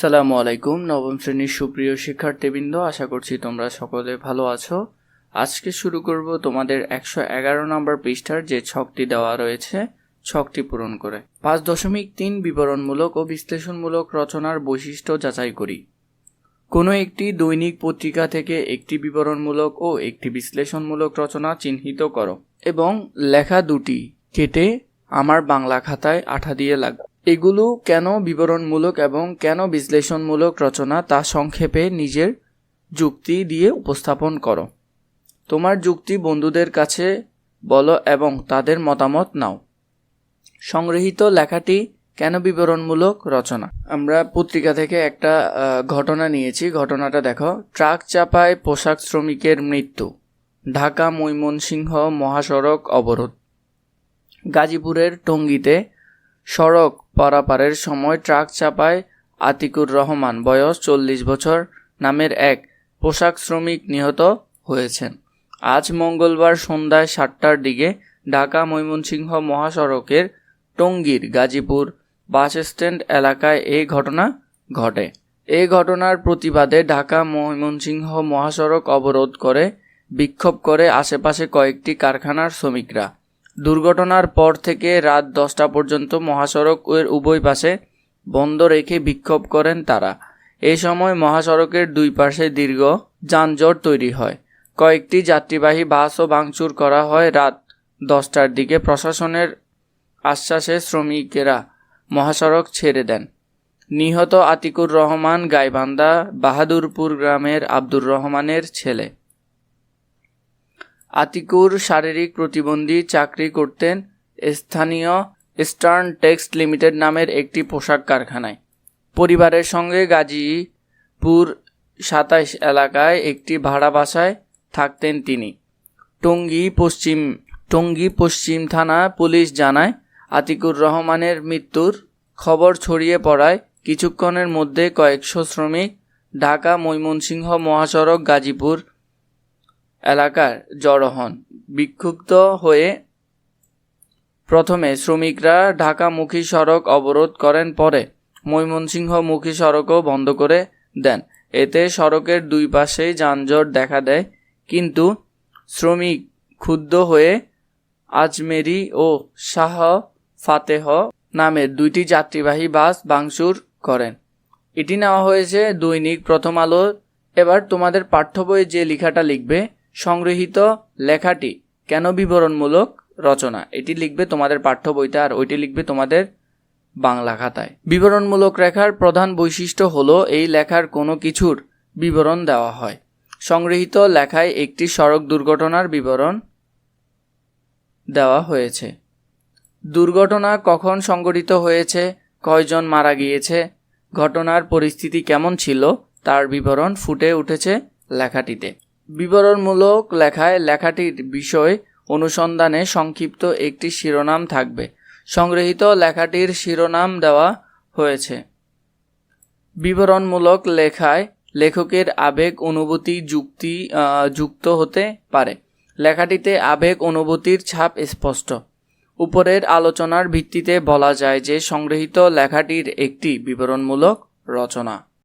সালামু আলাইকুম, নবম শ্রেণির সুপ্রিয় শিক্ষার্থীবৃন্দ, আশা করছি তোমরা সকলে ভালো আছো। আজকে শুরু করব তোমাদের একশো এগারো নম্বর পৃষ্ঠার যে ছকটি দেওয়া রয়েছে, ছকটি পূরণ করে। পাঁচ দশমিক তিন বিবরণমূলক ও বিশ্লেষণমূলক রচনার বৈশিষ্ট্য যাচাই করি। কোনো একটি দৈনিক পত্রিকা থেকে একটি বিবরণমূলক ও একটি বিশ্লেষণমূলক রচনা চিহ্নিত করো এবং লেখা দুটি কেটে আমার বাংলা খাতায় আঠা দিয়ে লাগবে এগুলো কেন বিবরণমূলক এবং কেন বিশ্লেষণমূলক রচনা তা সংক্ষেপে নিজের যুক্তি দিয়ে উপস্থাপন করো। তোমার যুক্তি বন্ধুদের কাছে বলো এবং তাদের মতামত নাও। সংগৃহীত লেখাটি কেন বিবরণমূলক রচনা? আমরা পত্রিকা থেকে একটা ঘটনা নিয়েছি। ঘটনাটা দেখো। ট্রাক চাপায় পোশাক শ্রমিকের মৃত্যু। ঢাকা ময়মনসিংহ মহাসড়ক অবরোধ। গাজীপুরের টঙ্গীতে সড়ক পারাপারের সময় ট্রাক চাপায় আতিকুর রহমান। বয়স চল্লিশ বছর, নামের এক পোশাক শ্রমিক নিহত হয়েছেন। আজ মঙ্গলবার সন্ধ্যায় সাতটার দিকে ঢাকা ময়মনসিংহ মহাসড়কের টঙ্গীর গাজীপুর বাস স্ট্যান্ড এলাকায় এই ঘটনা ঘটে। এই ঘটনার প্রতিবাদে ঢাকা ময়মনসিংহ মহাসড়ক অবরোধ করে, বিক্ষোভ করে আশেপাশে কয়েকটি কারখানার শ্রমিকরা। দুর্ঘটনার পর থেকে রাত দশটা পর্যন্ত মহাসড়কের উভয় পাশে বন্ধ রেখে বিক্ষোভ করেন তারা। এই সময় মহাসড়কের দুই পাশে দীর্ঘ যানজট তৈরি হয়। কয়েকটি যাত্রীবাহী বাসও ভাঙচুর করা হয় রাত দশটার দিকে। প্রশাসনের আশ্বাসে শ্রমিকেরা মহাসড়ক ছেড়ে দেন। নিহত আতিকুর রহমান, গাইবান্ধা, বাহাদুরপুর গ্রামের আব্দুর রহমানের ছেলে। আতিকুর শারীরিক প্রতিবন্ধী চাকরি করতেন স্থানীয় ইস্টার্ন টেক্সট লিমিটেড নামের একটি পোশাক কারখানায়। পরিবারের সঙ্গে গাজীপুর সাতাইশ এলাকায় একটি ভাড়া বাসায় থাকতেন তিনি। টঙ্গী পশ্চিম টঙ্গী পশ্চিম থানা পুলিশ জানায়, আতিকুর রহমানের মৃত্যুর খবর ছড়িয়ে পড়ায় কিছুক্ষণের মধ্যে কয়েকশো শ্রমিক ঢাকা ময়মনসিংহ মহাসড়ক গাজীপুর এলাকার জড়ো হন। বিক্ষুব্ধ হয়ে প্রথমে শ্রমিকরা ঢাকামুখী সড়ক অবরোধ করেন, পরে ময়মনসিংহমুখী সড়কও বন্ধ করে দেন। এতে সড়কের দুই পাশেই যানজট দেখা দেয়, কিন্তু শ্রমিক ক্ষুব্ধ হয়ে আজমেরি ও শাহ ফাতেহ নামের দুইটি যাত্রীবাহী বাস ভাঙচুর করেন। এটি নেওয়া হয়েছে দৈনিক প্রথম আলো। এবার তোমাদের পাঠ্য বইয়ে যে লেখাটা লিখবে সংগৃহীত লেখাটি কেন বিবরণমূলক রচনা? এটি লিখবে তোমাদের পাঠ্য বইতে আর ওইটি লিখবে তোমাদের বাংলা খাতায়। বিবরণমূলক লেখার প্রধান বৈশিষ্ট্য হলো এই লেখার কোনো কিছুর বিবরণ দেওয়া হয়। সংগৃহীত লেখায় একটি সড়ক দুর্ঘটনার বিবরণ দেওয়া হয়েছে। দুর্ঘটনা কখন সংঘটিত হয়েছে? কয়জন মারা গিয়েছে? ঘটনার পরিস্থিতি কেমন ছিল? তার বিবরণ ফুটে উঠেছে লেখাটিতে। বিবরণমূলক লেখায় লেখাটির বিষয় অনুসন্ধানে সংক্ষিপ্ত একটি শিরোনাম থাকবে। সংগৃহীত লেখাটির শিরোনাম দেওয়া হয়েছে। বিবরণমূলক লেখায় লেখকের আবেগ, অনুভূতি, যুক্তি যুক্ত হতে পারে। লেখাটিতে আবেগ, অনুভূতির ছাপ স্পষ্ট। উপরের আলোচনার ভিত্তিতে বলা যায় যে সংগৃহীত লেখাটির একটি বিবরণমূলক রচনা।